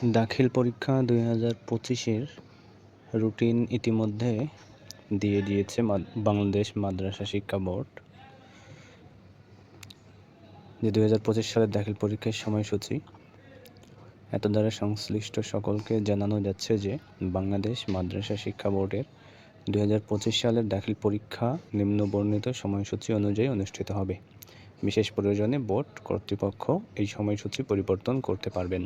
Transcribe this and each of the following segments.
দাখিল পরীক্ষা দুই হাজার পঁচিশের রুটিন ইতিমধ্যে দিয়ে দিয়েছে বাংলাদেশ মাদ্রাসা শিক্ষা বোর্ড। যে দুই হাজার পঁচিশ সালের দাখিল পরীক্ষার সময়সূচি, এত দ্বারা সংশ্লিষ্ট সকলকে জানানো যাচ্ছে যে বাংলাদেশ মাদ্রাসা শিক্ষা বোর্ডের দুই হাজার পঁচিশ সালের দাখিল পরীক্ষা নিম্নবর্ণিত সময়সূচি অনুযায়ী অনুষ্ঠিত হবে। বিশেষ প্রয়োজনে বোর্ড কর্তৃপক্ষ এই সময়সূচি পরিবর্তন করতে পারবেন।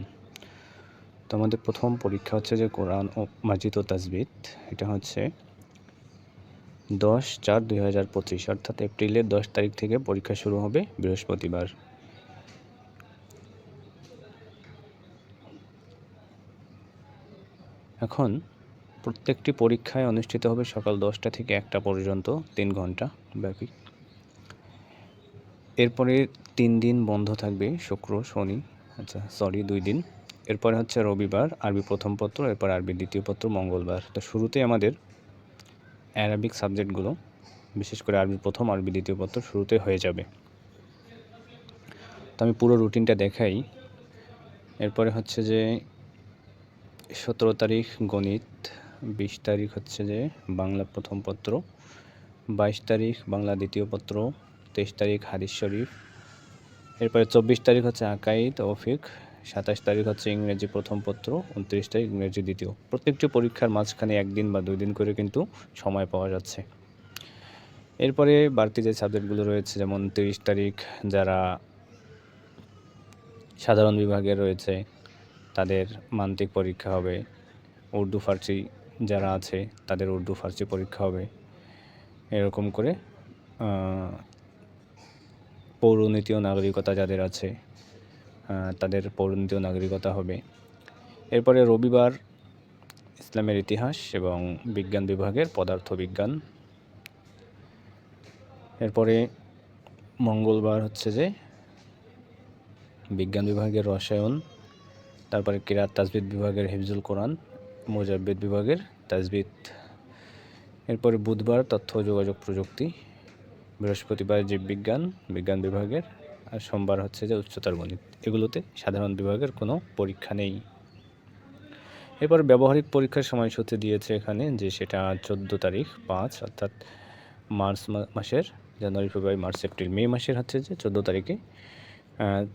আমাদের প্রথম পরীক্ষা হচ্ছে যে কোরআন ও মাজিদ ও তাজবিদ এটা হচ্ছে দশ চার দুই হাজার পঁচিশ, অর্থাৎ এপ্রিলের দশ তারিখ থেকে পরীক্ষা শুরু হবে বৃহস্পতিবার। এখন প্রত্যেকটি পরীক্ষায় অনুষ্ঠিত হবে সকাল দশটা থেকে একটা পর্যন্ত, তিন ঘণ্টা ব্যাপী। এরপরে তিন দিন বন্ধ থাকবে, শুক্র, শনি আচ্ছা সরি দুই দিন। এরপরে হচ্ছে রবিবার, আরবি প্রথম পত্র, এরপর আরবি দ্বিতীয় পত্র, মঙ্গলবার। তো শুরুতে আমাদের অ্যারাবিক সাবজেক্টগুলো বিশেষ করে আরবি প্রথম, আরবি দ্বিতীয় পত্র শুরুতে হয়ে যাবে। তো আমি পুরো রুটিনটা দেখাই। এরপরে হচ্ছে যে সতেরো তারিখ গণিত, বিশ তারিখ হচ্ছে যে বাংলা প্রথম পত্র, বাইশ তারিখ বাংলা দ্বিতীয় পত্র, তেইশ তারিখ হাদিস শরীফ, এরপরে চব্বিশ তারিখ হচ্ছে আকাইদ অফিক সাতাশ তারিখ হচ্ছে ইংরেজি প্রথম পত্র, উনত্রিশ তারিখ ইংরেজি দ্বিতীয়। প্রত্যেকটি পরীক্ষার মাঝখানে একদিন বা দুই দিন করে কিন্তু সময় পাওয়া যাচ্ছে। এরপরে বাড়তি যে সাবজেক্টগুলো রয়েছে, যেমন তিরিশ তারিখ যারা সাধারণ বিভাগে রয়েছে, তাদের মান্তিক পরীক্ষা হবে। উর্দু, ফার্সি যারা আছে, তাদের উর্দু, ফার্সি পরীক্ষা হবে। এরকম করে পৌরনীতি ও নাগরিকতা যাদের আছে তাদের পৌরনীতি নাগরিকতা হবে। এরপরে রবিবার ইসলামের ইতিহাস এবং বিজ্ঞান বিভাগের পদার্থবিজ্ঞান। এরপরে মঙ্গলবার হচ্ছে যে বিজ্ঞান বিভাগের রসায়ন, তারপরে কিরাত তাজবিদ বিভাগের হিফজুল কোরআন, মোজাব্বিদ বিভাগের তাজবিদ। এরপরে বুধবার তথ্য যোগাযোগ প্রযুক্তি, বৃহস্পতিবার জীববিজ্ঞান, বিজ্ঞান বিভাগের সোমবার হচ্ছে যে উচ্চতর গণিত। এগুলোতে সাধারণ বিভাগের কোনো পরীক্ষা নেই। এরপর ব্যবহারিক পরীক্ষার সময়সূচি দিয়েছে এখানে যে সেটা চোদ্দ তারিখ, পাঁচ, অর্থাৎ মার্চ মাসের জানুয়ারি, ফেব্রুয়ারি, মার্চ, এপ্রিল। মে মাসের হচ্ছে যে চোদ্দ তারিখে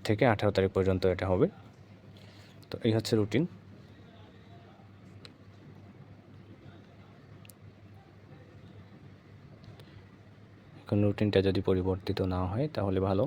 থেকে আঠারো তারিখ পর্যন্ত এটা হবে। তো এই হচ্ছে রুটিন। এখন রুটিনটা যদি পরিবর্তিত না হয় তাহলে ভালো।